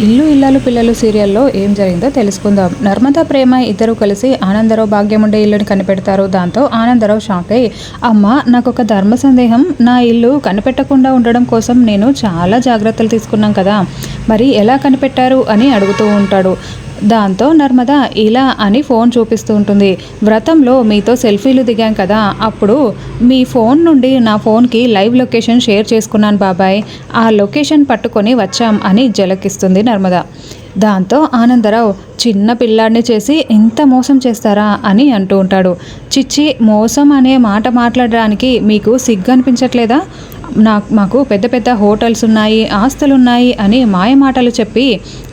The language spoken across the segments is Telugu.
ఇల్లు ఇల్లాలు పిల్లలు సీరియల్లో ఏం జరిగిందో తెలుసుకుందాం. నర్మదా ప్రేమ ఇద్దరు కలిసి ఆనందరావు భాగ్యముండే ఇల్లుని కనిపెడతారు. దాంతో ఆనందరావు షాక్ అయ్యి అమ్మ నాకు ఒక ధర్మ సందేహం. నా ఇల్లు కనిపెట్టకుండా ఉండడం కోసం నేను చాలా జాగ్రత్తలు తీసుకున్నాం కదా. మరి ఎలా కనిపెట్టారు? అని అడుగుతూ ఉంటాడు. దాంతో నర్మద ఇలా అని ఫోన్ చూపిస్తూ ఉంటుంది. వ్రతంలో మీతో సెల్ఫీలు దిగాం కదా అప్పుడు మీ ఫోన్ నుండి నా ఫోన్కి లైవ్ లొకేషన్ షేర్ చేసుకున్నాను బాబాయ్. ఆ లొకేషన్ పట్టుకొని వచ్చాం అని జలకిస్తుంది నర్మద. దాంతో ఆనందరావు చిన్న పిల్లాడిని చేసి ఇంత మోసం చేస్తారా అని అంటూ ఉంటాడు. చిచ్చి మోసం అనే మాట మాట్లాడడానికి మీకు సిగ్గు అనిపించట్లేదా నాకు మాకు పెద్ద పెద్ద హోటల్స్ ఉన్నాయి ఆస్తులు ఉన్నాయి అని మాయమాటలు చెప్పి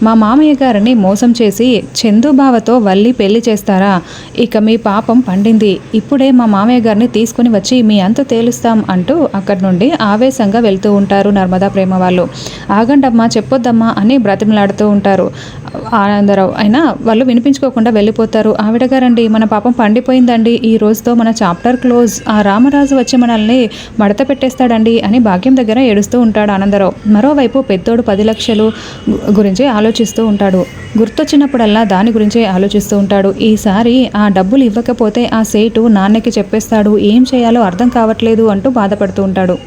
మా మామయ్య గారిని మోసం చేసి చందుబావతో వల్లి పెళ్ళి చేస్తారా? ఇక మీ పాపం పండింది. ఇప్పుడే మా మామయ్య గారిని తీసుకుని వచ్చి మీ అంత తేలుస్తాం అంటూ అక్కడి నుండి ఆవేశంగా వెళ్తూ ఉంటారు నర్మదా ప్రేమ వాళ్ళు ఆగండమ్మా చెప్పొద్దమ్మా అని బ్రతిమలాడుతూ ఉంటారు. ఆనందరావు అయినా వాళ్ళు వినిపించుకోకుండా వెళ్ళిపోతారు. ఆవిడ గారండి మన పాపం పండిపోయిందండి. ఈ రోజుతో మన చాప్టర్ క్లోజ్. ఆ రామరాజు వచ్చి మనల్ని మడత పెట్టేస్తాడండి అని భాగ్యం దగ్గర ఏడుస్తూ ఉంటాడు ఆనందరావు. మరోవైపు పెద్దోడు పది లక్షలు గురించి ఆలోచిస్తూ ఉంటాడు. గుర్తొచ్చినప్పుడల్లా దాని గురించే ఆలోచిస్తూ ఉంటాడు. ఈసారి ఆ డబ్బులు ఇవ్వకపోతే ఆ సేటు నాన్నకి చెప్పేస్తాడు. ఏం చేయాలో అర్థం కావట్లేదు అంటూ బాధపడుతూ ఉంటాడు.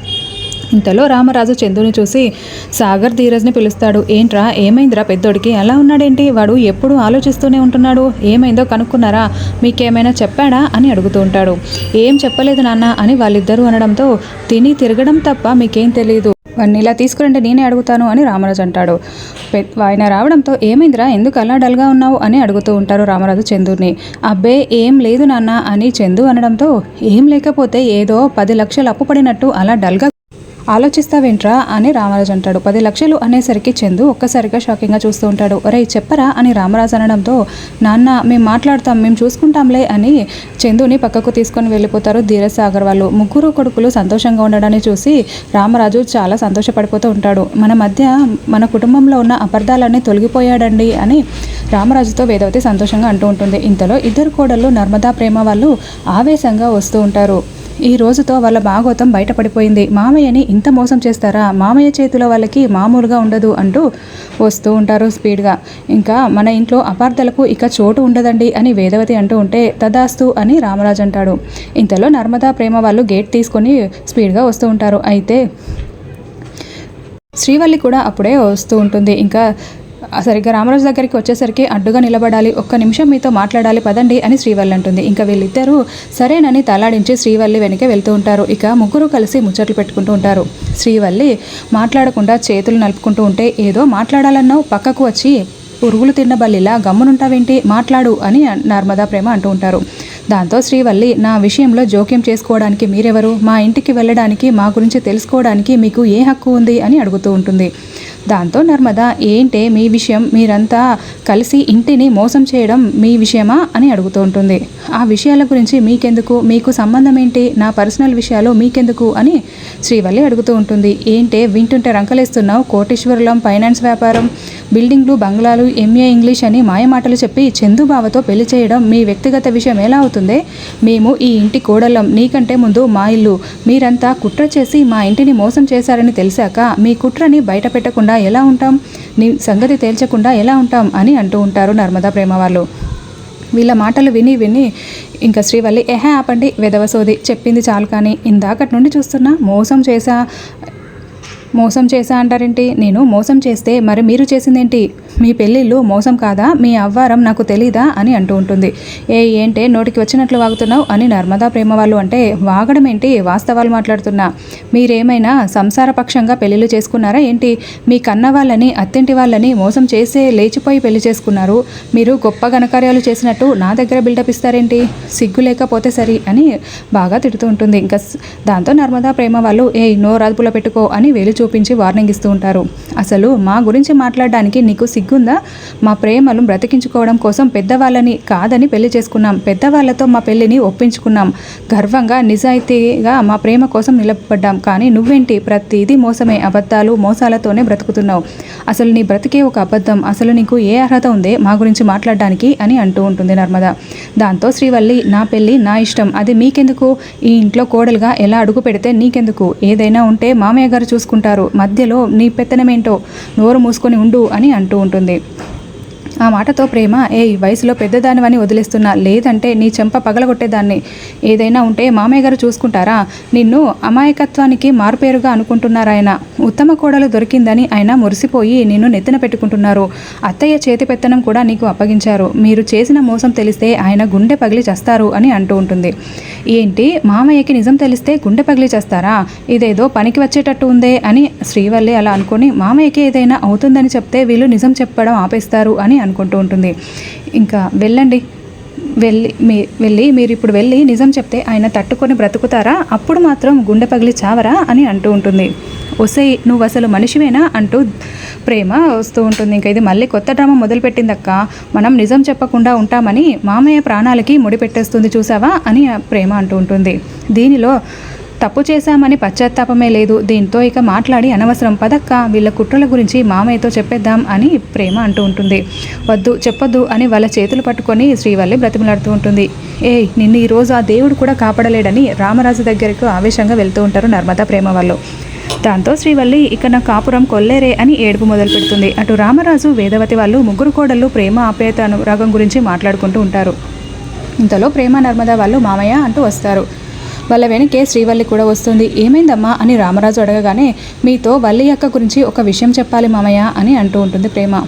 ఇంతలో రామరాజు చందుని చూసి సాగర్ ధీరజ్ని పిలుస్తాడు. ఏంట్రా? ఏమైందిరా పెద్దోడికి? ఎలా ఉన్నాడేంటి? వాడు ఎప్పుడు ఆలోచిస్తూనే ఉంటున్నాడు. ఏమైందో కనుక్కున్నారా? మీకేమైనా చెప్పాడా? అని అడుగుతూ ఉంటాడు. ఏం చెప్పలేదు నాన్న అని వాళ్ళిద్దరూ అనడంతో తిని తిరగడం తప్ప మీకేం తెలియదు వాడిని ఇలా తీసుకురంటే నేనే అడుగుతాను అని రామరాజు అంటాడు. పె- ఆయన రావడంతో ఏమైందిరా? ఎందుకు అలా డల్గా ఉన్నావు? అని అడుగుతూ ఉంటారు రామరాజు చందుని. అబ్బే ఏం లేదు నాన్న అని చందు అనడంతో ఏం లేకపోతే ఏదో పది లక్షలు అప్పు పడినట్టు అలా డల్గా ఆలోచిస్తావేంట్రా అని రామరాజు అంటాడు. పది లక్షలు అనేసరికి చందు ఒక్కసారిగా షాకింగ్గా చూస్తూ ఉంటాడు. ఒరే చెప్పరా అని రామరాజు అనడంతో నాన్న మేము మాట్లాడతాం మేము చూసుకుంటాంలే అని చందుని పక్కకు తీసుకొని వెళ్ళిపోతారు ధీరజ్ సాగర్ వాళ్ళు. ముగ్గురు కొడుకులు సంతోషంగా ఉండడాన్ని చూసి రామరాజు చాలా సంతోషపడిపోతూ ఉంటాడు. మన మధ్య మన కుటుంబంలో ఉన్న అబద్ధాలన్నీ తొలగిపోయాడండి అని రామరాజుతో వేదవతి సంతోషంగా అంటూ ఉంటుంది. ఇంతలో ఇద్దరు కోడళ్ళు నర్మదా ప్రేమ వాళ్ళు ఆవేశంగా వస్తూ ఉంటారు. ఈ రోజుతో వాళ్ళ భాగోతం బయటపడిపోయింది. మామయ్యని ఇంత మోసం చేస్తారా? మామయ్య చేతిలో వాళ్ళకి మామూలుగా ఉండదు అంటూ వస్తూ ఉంటారు స్పీడ్గా. ఇంకా మన ఇంట్లో అపార్థలకు ఇక చోటు ఉండదండి అని వేదవతి అంటూ ఉంటే తదాస్తు అని రామరాజు అంటాడు. ఇంతలో నర్మదా ప్రేమ వాళ్ళు గేట్ తీసుకొని స్పీడ్గా వస్తూ ఉంటారు. అయితే శ్రీవల్లి కూడా అప్పుడే వస్తూ ఉంటుంది. ఇంకా సరిగ్గా రామరాజు దగ్గరికి వచ్చేసరికి అడ్డుగా నిలబడాలి ఒక్క నిమిషం మీతో మాట్లాడాలి పదండి అని శ్రీవల్లి అంటుంది. ఇంకా వీళ్ళిద్దరూ సరేనని తలాడించి శ్రీవల్లి వెనకే వెళ్తూ ఉంటారు. ఇక ముగ్గురు కలిసి ముచ్చట్లు పెట్టుకుంటూ ఉంటారు. శ్రీవల్లి మాట్లాడకుండా చేతులు నలుపుకుంటూ ఉంటే ఏదో మాట్లాడాలన్నావు పక్కకు వచ్చి పురుగులు తిన్న బల్లిలా గమ్మునుంటావేంటి? మాట్లాడు అని నర్మదా ప్రేమ అంటూ ఉంటారు. దాంతో శ్రీవల్లి నా విషయంలో జోక్యం చేసుకోవడానికి మీరెవరు? మా ఇంటికి వెళ్ళడానికి మా గురించి తెలుసుకోవడానికి మీకు ఏ హక్కు ఉంది? అని అడుగుతూ ఉంటుంది. దాంతో నర్మద ఏంటే మీ విషయం? మీరంతా కలిసి ఇంటిని మోసం చేయడం మీ విషయమా? అని అడుగుతూ ఉంటుంది. ఆ విషయాల గురించి మీకెందుకు? మీకు సంబంధం ఏంటి నా పర్సనల్ విషయాలు మీకెందుకు? అని శ్రీవల్లి అడుగుతూ ఉంటుంది. ఏంటే వింటుంటే రంకలేస్తున్నావు? కోటేశ్వరులం ఫైనాన్స్ వ్యాపారం బిల్డింగ్లు బంగ్లాలు ఎంఏ ఇంగ్లీష్ అని మాయమాటలు చెప్పి చందుబావతో పెళ్ళి చేయడం మీ వ్యక్తిగత విషయం ఎలా అవుతుంది? మేము ఈ ఇంటి కోడలం నీకంటే ముందు మా ఇల్లు. మీరంతా కుట్ర చేసి మా ఇంటిని మోసం చేశారని తెలిసాక మీ కుట్రని బయట పెట్టకుండా ఎలా ఉంటాం? నీ సంగతి తేల్చకుండా ఎలా ఉంటాం? అని అంటూ ఉంటారు నర్మదా ప్రేమ వాళ్ళు. వీళ్ళ మాటలు విని విని ఇంకా శ్రీవల్లి ఎహే ఆపండి వెదవసోది చెప్పింది చాలు కానీ ఇందాకటి నుండి చూస్తున్నా మోసం చేశా మోసం చేశా అంటారేంటి? నేను మోసం చేస్తే మరి మీరు చేసిందేంటి? మీ పెళ్ళిళ్ళు మోసం కాదా? మీ అవ్వారం నాకు తెలీదా? అని అంటూ ఉంటుంది. ఏ ఏంటే నోటికి వచ్చినట్లు వాగుతున్నావు? అని నర్మదా ప్రేమ వాళ్ళు అంటే వాగడం ఏంటి? వాస్తవాలు మాట్లాడుతున్నా. మీరేమైనా సంసారపక్షంగా పెళ్ళిళ్ళు చేసుకున్నారా ఏంటి? మీ కన్న వాళ్ళని అత్తింటి వాళ్ళని మోసం చేసే లేచిపోయి పెళ్ళి చేసుకున్నారు. మీరు గొప్ప ఘనకార్యాలు చేసినట్టు నా దగ్గర బిల్డప్ ఇస్తారేంటి? సిగ్గు లేకపోతే సరి అని బాగా తిడుతూ ఉంటుంది. ఇంకా దాంతో నర్మదా ప్రేమ వాళ్ళు ఏ నో రాదుపులో పెట్టుకో అని వేలు చూపించి వార్నింగ్ ఇస్తూ ఉంటారు. అసలు మా గురించి మాట్లాడడానికి నీకు సిగ్గు సిగ్గుందా మా ప్రేమలు బ్రతికించుకోవడం కోసం పెద్దవాళ్ళని కాదని పెళ్ళి చేసుకున్నాం. పెద్దవాళ్ళతో మా పెళ్ళిని ఒప్పించుకున్నాం. గర్వంగా నిజాయితీగా మా ప్రేమ కోసం నిలబడ్డాం. కానీ నువ్వేంటి? ప్రతిదీ మోసమే. అబద్ధాలు మోసాలతోనే బ్రతుకుతున్నావు. అసలు నీ బ్రతికే ఒక అబద్ధం. అసలు నీకు ఏ అర్హత ఉందే మా గురించి మాట్లాడడానికి అని అంటూ ఉంటుంది నర్మద. దాంతో శ్రీవల్లి నా పెళ్ళి నా ఇష్టం. అది మీకెందుకు? ఈ ఇంట్లో కోడలుగా ఎలా అడుగు పెడితే నీకెందుకు? ఏదైనా ఉంటే మామయ్య గారు చూసుకుంటారు. మధ్యలో నీ పెత్తనమేంటో? నోరు మూసుకొని ఉండు అని అంటూ ఉంటుంది ఉంటుంది ఆ మాటతో ప్రేమ ఏ వయసులో పెద్దదానివని వదిలేస్తున్నా. లేదంటే నీ చెంప పగలగొట్టేదాన్ని. ఏదైనా ఉంటే మామయ్య గారు చూసుకుంటారా? నిన్ను అమాయకత్వానికి మారుపేరుగా అనుకుంటున్నారాయన. ఉత్తమ కోడలు దొరికిందని ఆయన మురిసిపోయి నిన్ను నెత్తిన పెట్టుకుంటున్నారు. అత్తయ్య చేతి పెత్తనం కూడా నీకు అప్పగించారు. మీరు చేసిన మోసం తెలిస్తే ఆయన గుండె పగిలి చేస్తారు అని అంటూ ఉంటుంది. ఏంటి? మామయ్యకి నిజం తెలిస్తే గుండె పగిలి చేస్తారా? ఇదేదో పనికి వచ్చేటట్టు ఉందే అని శ్రీవల్లి అలా అనుకుని మామయ్యకి ఏదైనా అవుతుందని చెప్తే వీళ్ళు నిజం చెప్పడం ఆపేస్తారు అని అనుకుంటూ ఉంటుంది. ఇంకా వెళ్ళండి. వెళ్ళి మీ వెళ్ళి మీరు ఇప్పుడు వెళ్ళి నిజం చెప్తే ఆయన తట్టుకొని బ్రతుకుతారా? అప్పుడు మాత్రం గుండె పగిలి చావరా అని అంటూ ఉంటుంది. ఒసే నువ్వు అసలు మనిషివేనా అంటూ ప్రేమ వస్తూ ఉంటుంది. ఇంకా ఇది మళ్ళీ కొత్త డ్రామా మొదలుపెట్టిందక్క. మనం నిజం చెప్పకుండా ఉంటామని మామయ్య ప్రాణాలకి ముడిపెట్టేస్తుంది చూసావా అని ప్రేమ అంటూ ఉంటుంది. దీనిలో తప్పు చేశామని పశ్చాత్తాపమే లేదు. దీంతో ఇక మాట్లాడి అనవసరం. పదక్క వీళ్ళ కుట్రల గురించి మామయ్యతో చెప్పేద్దాం అని ప్రేమ అంటూ ఉంటుంది. వద్దు చెప్పొద్దు అని వాళ్ళ చేతులు పట్టుకొని శ్రీవల్లి బ్రతిమలాడుతూ ఉంటుంది. ఏ నిన్ను ఈరోజు ఆ దేవుడు కూడా కాపాడలేడని రామరాజు దగ్గరకు ఆవేశంగా వెళ్తూ ఉంటారు నర్మదా ప్రేమ వాళ్ళు. దాంతో శ్రీవల్లి ఇక నా కాపురం కొల్లేరే అని ఏడుపు మొదలు పెడుతుంది అటు రామరాజు వేదవతి వాళ్ళు ముగ్గురు కోడళ్ళు ప్రేమ ఆప్యాయత అనురాగం గురించి మాట్లాడుకుంటూ ఉంటారు. ఇంతలో ప్రేమ నర్మదా వాళ్ళు మామయ్య అంటూ వస్తారు. వాళ్ళ వెనకే శ్రీవల్లి కూడా వస్తుంది. ఏమైందమ్మా అని రామరాజు అడగగానే మీతో వల్లి అక్క గురించి ఒక విషయం చెప్పాలి మామయ్య అని అంటూ ఉంటుంది ప్రేమ.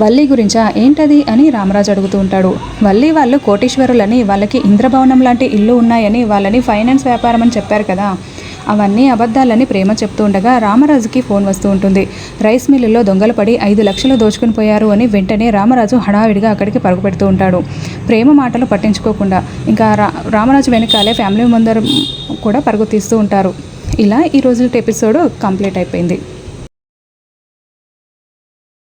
వల్లి గురించా? ఏంటది? అని రామరాజు అడుగుతూ ఉంటాడు. వల్లి వాళ్ళు కోటీశ్వరులని వాళ్ళకి ఇంద్రభవనం లాంటి ఇల్లు ఉన్నాయని వాళ్ళని ఫైనాన్స్ వ్యాపారం అని చెప్పారు కదా. అవన్నీ అబద్ధాలని ప్రేమ చెప్తూ ఉండగా రామరాజుకి ఫోన్ వస్తూ ఉంటుంది. రైస్ మిల్లులో దొంగలు పడి ఐదు లక్షలు దోచుకుని పోయారు అని వెంటనే రామరాజు హడావిడిగా అక్కడికి పరుగు పెడుతూ ఉంటాడు. ప్రేమ మాటలు పట్టించుకోకుండా ఇంకా రా రామరాజు వెనకాలే ఫ్యామిలీ ముందరు కూడా పరుగు తీస్తూ ఉంటారు. ఇలా ఈ రోజు ఎపిసోడ్ కంప్లీట్ అయిపోయింది.